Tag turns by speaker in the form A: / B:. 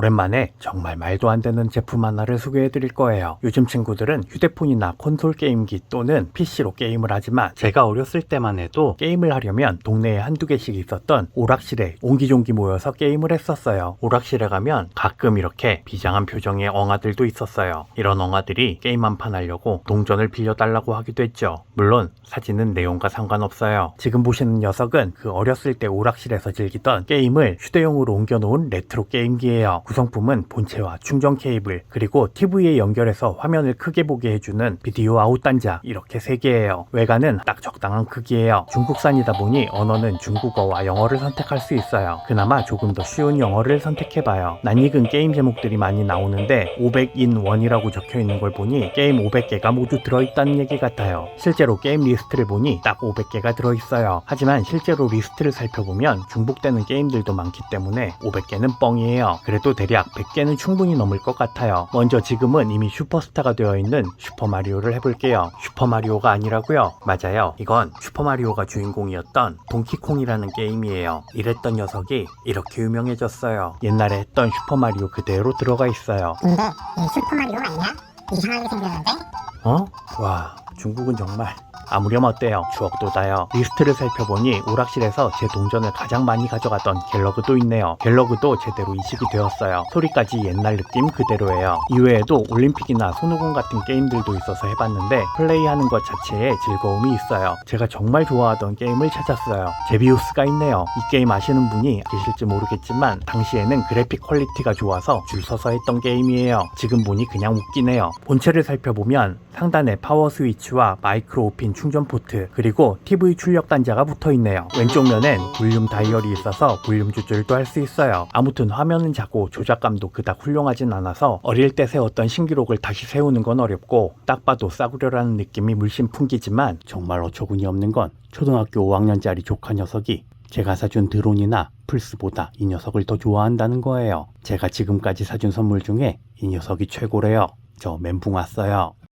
A: 오랜만에 정말 말도 안 되는 제품 하나를 소개해 드릴 거예요. 요즘 친구들은 휴대폰이나 콘솔 게임기 또는 PC로 게임을 하지만 제가 어렸을 때만 해도 게임을 하려면 동네에 한두 개씩 있었던 오락실에 옹기종기 모여서 게임을 했었어요. 오락실에 가면 가끔 이렇게 비장한 표정의 엉아들도 있었어요. 이런 엉아들이 게임 한 판 하려고 동전을 빌려달라고 하기도 했죠. 물론 사진은 내용과 상관없어요. 지금 보시는 녀석은 그 어렸을 때 오락실에서 즐기던 게임을 휴대용으로 옮겨놓은 레트로 게임기예요. 구성품은 본체와 충전 케이블 그리고 TV에 연결해서 화면을 크게 보게 해주는 비디오 아웃 단자 이렇게 세 개예요. 외관은 딱 적당한 크기예요. 중국산이다 보니 언어는 중국어와 영어를 선택할 수 있어요. 그나마 조금 더 쉬운 영어를 선택해봐요. 낯익은 게임 제목들이 많이 나오는데 500인 원이라고 적혀 있는 걸 보니 게임 500개가 모두 들어있다는 얘기 같아요. 실제로 게임 리스트를 보니 딱 500개가 들어있어요. 하지만 실제로 리스트를 살펴보면 중복되는 게임들도 많기 때문에 500개는 뻥이에요. 그래도 대략 100개는 충분히 넘을 것 같아요. 먼저 지금은 이미 슈퍼스타가 되어 있는 슈퍼마리오를 해볼게요. 슈퍼마리오가 아니라고요? 맞아요. 이건 슈퍼마리오가 주인공이었던 동키콩이라는 게임이에요. 이랬던 녀석이 이렇게 유명해졌어요. 옛날에 했던 슈퍼마리오 그대로 들어가 있어요.
B: 근데 이 슈퍼마리오 맞냐? 이상하게 생겼는데?
A: 어? 와, 중국은 정말 아무렴 어때요? 추억 돋아요. 리스트를 살펴보니 오락실에서 제 동전을 가장 많이 가져갔던 갤러그도 있네요. 갤러그도 제대로 이식이 되었어요. 소리까지 옛날 느낌 그대로예요. 이외에도 올림픽이나 손오공 같은 게임들도 있어서 해봤는데 플레이하는 것 자체에 즐거움이 있어요. 제가 정말 좋아하던 게임을 찾았어요. 제비우스가 있네요. 이 게임 아시는 분이 계실지 모르겠지만 당시에는 그래픽 퀄리티가 좋아서 줄 서서 했던 게임이에요. 지금 보니 그냥 웃기네요. 본체를 살펴보면 상단에 파워 스위치와 마이크로 오핀 충전 포트 그리고 TV 출력 단자가 붙어 있네요. 왼쪽 면엔 볼륨 다이얼이 있어서 볼륨 조절도 할 수 있어요. 아무튼 화면은 작고 조작감도 그닥 훌륭하진 않아서 어릴 때 세웠던 신기록을 다시 세우는 건 어렵고 딱 봐도 싸구려라는 느낌이 물씬 풍기지만 정말 어처구니 없는 건 초등학교 5학년짜리 조카 녀석이 제가 사준 드론이나 플스보다 이 녀석을 더 좋아한다는 거예요. 제가 지금까지 사준 선물 중에 이 녀석이 최고래요. 저 멘붕 왔어요.